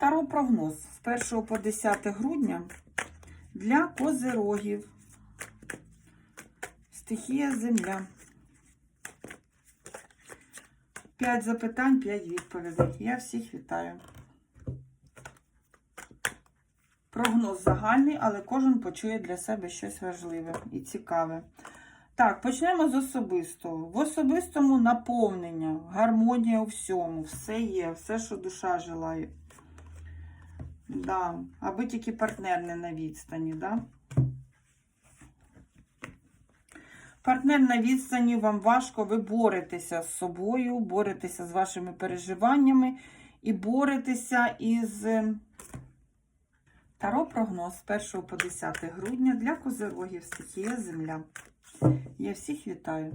Таро прогноз з 1 по 10 грудня для козирогів. Стихія Земля. 5 запитань, 5 відповідей. Я всіх вітаю. Прогноз загальний, але кожен почує для себе щось важливе і цікаве. Так, почнемо з особистого. В особистому наповнення, гармонія у всьому, все є, все, що душа желає. Да. Аби тільки партнер не на відстані, да? Партнер на відстані, вам важко, ви боретеся з собою, боретеся з вашими переживаннями і боретеся із е, Таро прогноз з 1 по 10 грудня для козирогів стихія Земля. Я всіх вітаю.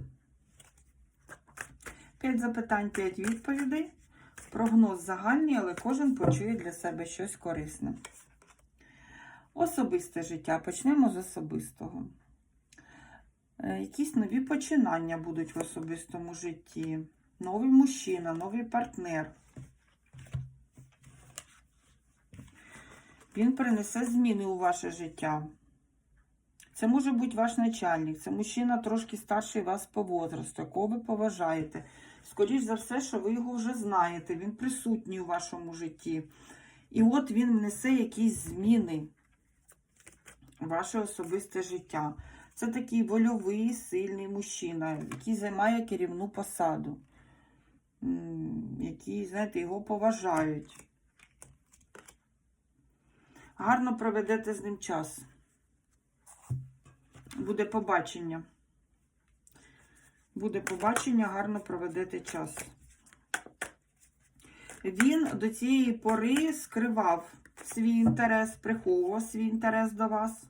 5 запитань, 5 відповідей. Прогноз загальний, але кожен почує для себе щось корисне. Особисте життя. Почнемо з особистого. Е, Якісь нові починання будуть в особистому житті. Новий мужчина, новий партнер. Він принесе зміни у ваше життя. Це може бути ваш начальник, це мужчина трошки старший вас по возрасту, якого ви поважаєте. Скоріш за все, що ви його вже знаєте, він присутній у вашому житті. І от він внесе якісь зміни в ваше особисте життя. Це такий вольовий, сильний мужчина, який займає керівну посаду, який, знаєте, його поважають. Гарно проведете з ним час. Буде побачення. Буде побачення, гарно проведете час. Він до цієї пори скривав свій інтерес, приховував свій інтерес до вас.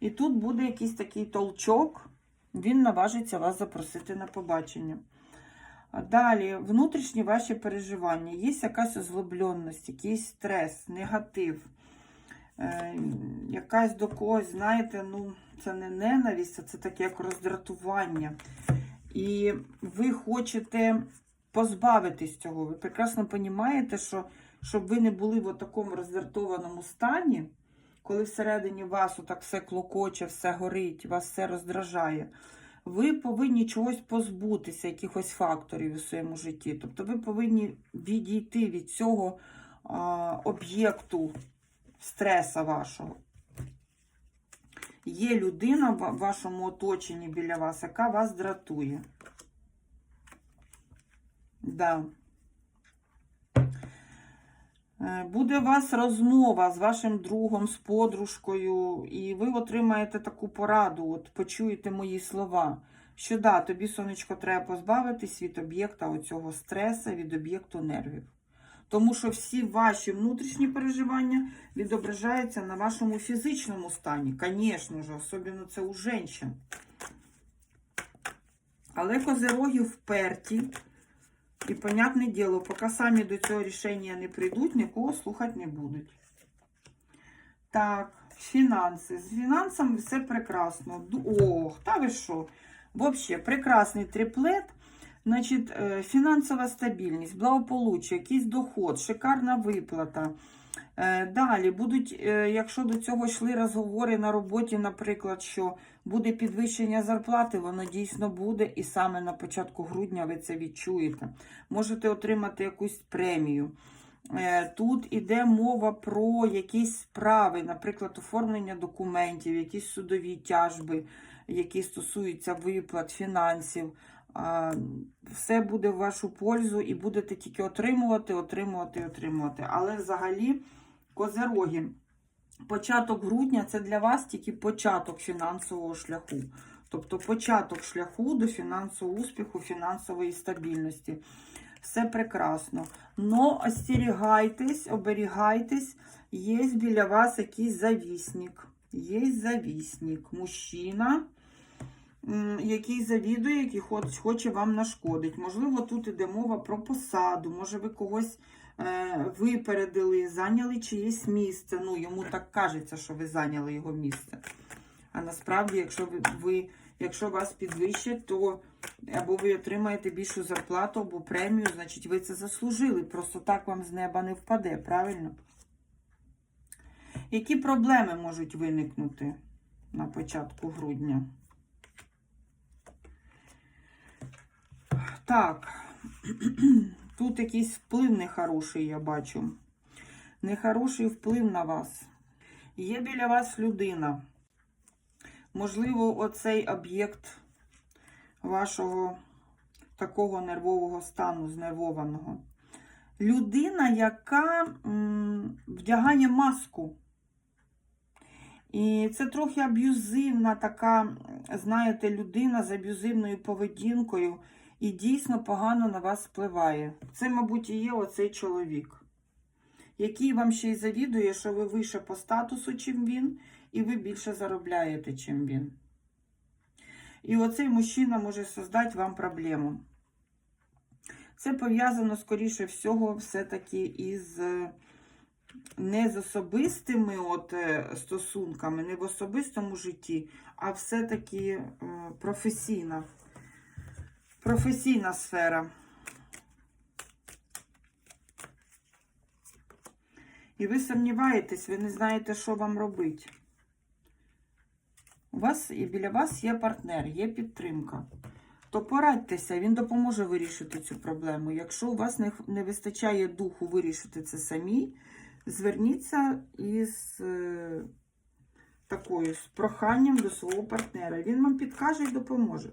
І тут буде якийсь такий толчок, він наважиться вас запросити на побачення. Далі, внутрішні ваші переживання. Є якась озлобленість, якийсь стрес, негатив. Е, якась до когось, знаєте, ну, це не ненависть, а це таке як роздратування. І ви хочете позбавитись цього. Ви прекрасно розумієте, що щоб ви не були в такому роздратованому стані, коли всередині вас отак все клокоче, все горить, вас все роздражає, ви повинні чогось позбутися, якихось факторів у своєму житті. Тобто ви повинні відійти від цього а, об'єкту стреса вашого. Є людина в вашому оточенні біля вас, яка вас дратує. Да. Е, Буде у вас розмова з вашим другом, з подружкою, і ви отримаєте таку пораду, от почуєте мої слова, що да, тобі, сонечко, треба позбавитись від об'єкта оцього стресу, від об'єкту нервів. Тому що всі ваші внутрішні переживання відображаються на вашому фізичному стані. Звісно ж, особливо це у жінчин. Але козероги вперті. І, понятне діло, поки самі до цього рішення не прийдуть, нікого слухати не будуть. Так, фінанси. З фінансами все прекрасно. Ох, та ви що? Взагалі, прекрасний триплет. Значить, е, фінансова стабільність, благополуччя, якийсь доход, шикарна виплата. Е, Далі будуть, е, якщо до цього йшли розговори на роботі, наприклад, що буде підвищення зарплати, воно дійсно буде, і саме на початку грудня ви це відчуєте. Можете отримати якусь премію. Е, Тут іде мова про якісь справи, наприклад, оформлення документів, якісь судові тяжби, які стосуються виплат, фінансів. Все буде в вашу пользу і будете тільки отримувати, отримувати, отримувати. Але взагалі, козероги, початок грудня це для вас тільки початок фінансового шляху. Тобто початок шляху до фінансового успіху, фінансової стабільності. Все прекрасно. Но остерігайтесь, оберігайтесь, є біля вас якийсь завісник. Є завісник, мужчина який завідує, який хоч- хоче вам нашкодити. Можливо, тут іде мова про посаду, може ви когось е, випередили, зайняли чиєсь місце. Ну, йому так кажеться, що ви зайняли його місце. А насправді, якщо ви якщо вас підвищать, то або ви отримаєте більшу зарплату, або премію, значить ви це заслужили. Просто так вам з неба не впаде, правильно? Які проблеми можуть виникнути на початку грудня? Так, тут якийсь вплив нехороший, я бачу. Нехороший вплив на вас. Є біля вас людина. Можливо, оцей об'єкт вашого такого нервового стану, знервованого. Людина, яка вдягає маску. І це трохи аб'юзивна така, знаєте, людина з аб'юзивною поведінкою і дійсно погано на вас впливає. Це, мабуть, і є оцей чоловік, який вам ще й завідує, що ви вище по статусу, чим він, і ви більше заробляєте, чим він. І оцей мужчина може создати вам проблему. Це пов'язано, скоріше всього, все-таки із е, не з особистими от, е, стосунками, не в особистому житті, а все-таки е, професійна, сфера. І ви сумніваєтесь, ви не знаєте, що вам робити. У вас і біля вас є партнер, є підтримка. То порадьтеся, він допоможе вирішити цю проблему. Якщо у вас не, не вистачає духу вирішити це самі, зверніться із е, такою з проханням до свого партнера. Він вам підкаже і допоможе.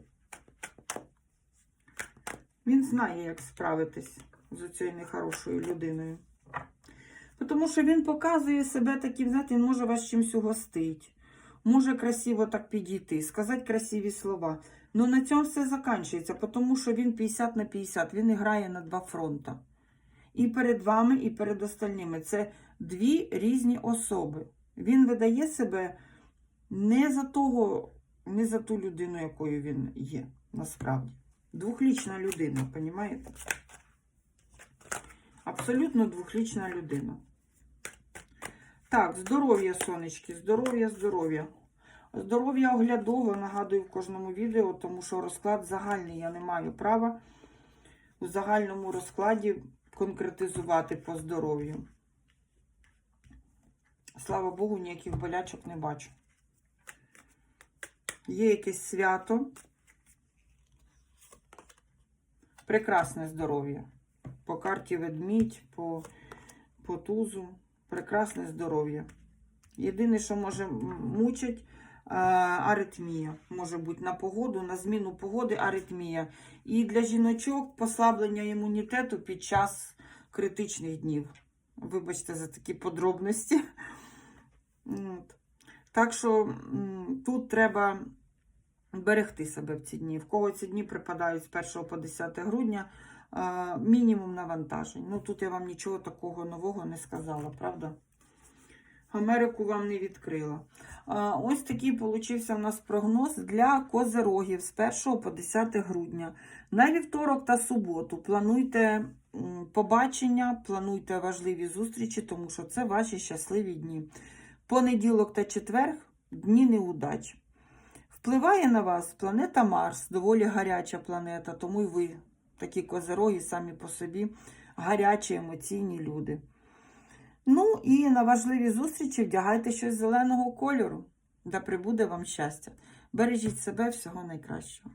Він знає, як справитись з цією нехорошою людиною. Тому що він показує себе таким, знаєте, він може вас чимось угостити, може красиво так підійти, сказати красиві слова. Ну на цьому все закінчується, тому що він 50 на 50, він грає на два фронта. І перед вами, і перед остальними. Це дві різні особи. Він видає себе не за того, не за ту людину, якою він є, насправді. Двохлічна людина, розумієте? Абсолютно двохлічна людина. Так, здоров'я, сонечки, здоров'я, здоров'я. Здоров'я оглядово, нагадую в кожному відео, тому що розклад загальний, я не маю права у загальному розкладі конкретизувати по здоров'ю. Слава Богу, ніяких болячок не бачу. Є якесь свято. Прекрасне здоров'я. По карті ведмідь, по, по тузу. Прекрасне здоров'я. Єдине, що може мучить, аритмія. Може бути на погоду, на зміну погоди аритмія. І для жіночок послаблення імунітету під час критичних днів. Вибачте за такі подробності. От. Так що тут треба берегти себе в ці дні. В кого ці дні припадають з 1 по 10 грудня, мінімум навантажень. Ну тут я вам нічого такого нового не сказала, правда? Америку вам не відкрила. Ось такий получився у нас прогноз для козерогів з 1 по 10 грудня. На вівторок та суботу плануйте побачення, плануйте важливі зустрічі, тому що це ваші щасливі дні. Понеділок та четверг дні неудач. Впливає на вас планета Марс, доволі гаряча планета, тому й ви, такі козероги, самі по собі, гарячі, емоційні люди. Ну і на важливі зустрічі вдягайте щось зеленого кольору, да прибуде вам щастя. Бережіть себе всього найкращого.